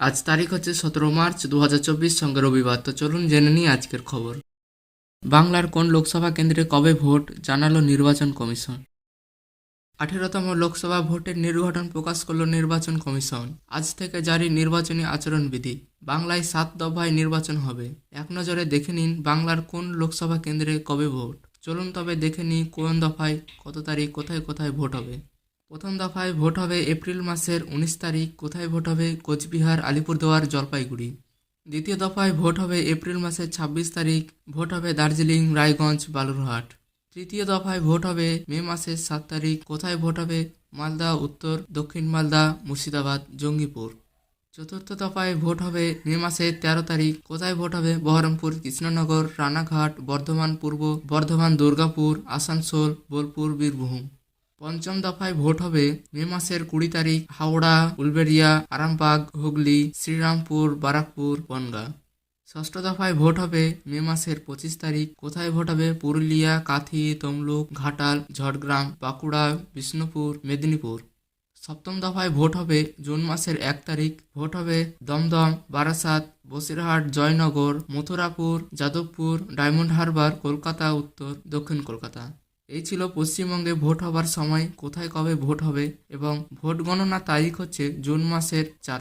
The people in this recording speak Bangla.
আজ তারিখ হচ্ছে সতেরো মার্চ দু হাজার চব্বিশ, সঙ্গে রবিবার। তো চলুন জেনে নিই আজকের খবর। বাংলার কোন লোকসভা কেন্দ্রে কবে ভোট জানালো নির্বাচন কমিশন? আঠেরোতম লোকসভা ভোটের নির্ঘটন প্রকাশ করল নির্বাচন কমিশন। আজ থেকে জারি নির্বাচনী আচরণবিধি। বাংলায় সাত দফায় নির্বাচন হবে। এক নজরে দেখে নিন বাংলার কোন লোকসভা কেন্দ্রে কবে ভোট। চলুন তবে দেখে নিই কোন দফায়, কত তারিখ, কোথায় কোথায় ভোট হবে। প্রথম দফায় ভোট হবে এপ্রিল মাসের উনিশ তারিখ। কোথায় ভোট হবে? কোচবিহার, আলিপুরদুয়ার, জলপাইগুড়ি। দ্বিতীয় দফায় ভোট হবে এপ্রিল মাসের ছাব্বিশ তারিখ। ভোট হবে দার্জিলিং, রায়গঞ্জ, বালুরহাট। তৃতীয় দফায় ভোট হবে মে মাসের সাত তারিখ। কোথায় ভোট হবে? মালদা, উত্তর, দক্ষিণ মালদা, মুর্শিদাবাদ, জঙ্গিপুর। চতুর্থ দফায় ভোট হবে মে মাসের তেরো তারিখ। কোথায় ভোট হবে? বহরমপুর, কৃষ্ণনগর, রানাঘাট, বর্ধমান পূর্ব, বর্ধমান, দুর্গাপুর, আসানসোল, বোলপুর, বীরভূম। পঞ্চম দফায় ভোট হবে মে মাসের কুড়ি তারিখ, হাওড়া, উলবেড়িয়া, আরামবাগ, হুগলি, শ্রীরামপুর, বারাকপুর, বনগাঁ। ষষ্ঠ দফায় ভোট হবে মে মাসের পঁচিশ তারিখ। কোথায় ভোট হবে? পুরুলিয়া, কাথি, তমলুক, ঘাটাল, ঝড়গ্রাম, বাঁকুড়া, বিষ্ণুপুর, মেদিনীপুর। সপ্তম দফায় ভোট হবে জুন মাসের এক তারিখ। ভোট হবে দমদম, বারাসাত, বসিরহাট, জয়নগর, মথুরাপুর, যাদবপুর, ডায়মন্ড হারবার, কলকাতা, উত্তর, দক্ষিণ কলকাতা। এই ছিল পশ্চিমবঙ্গে ভোট হবার সময়, কোথায় কবে ভোট হবে এবং ভোট গণনার তারিখ হচ্ছে জুন মাসের চার